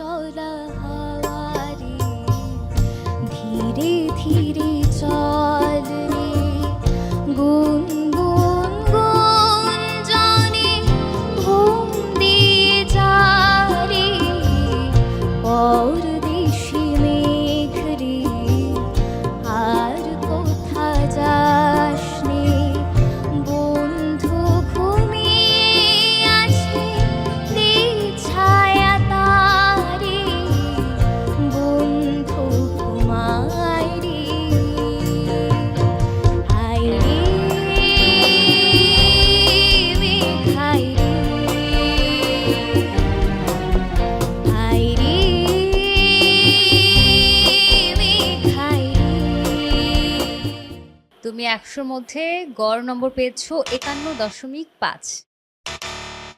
সরা একশোর মধ্যে গড় নম্বর পেয়েছ একান্ন দশমিক পাঁচ।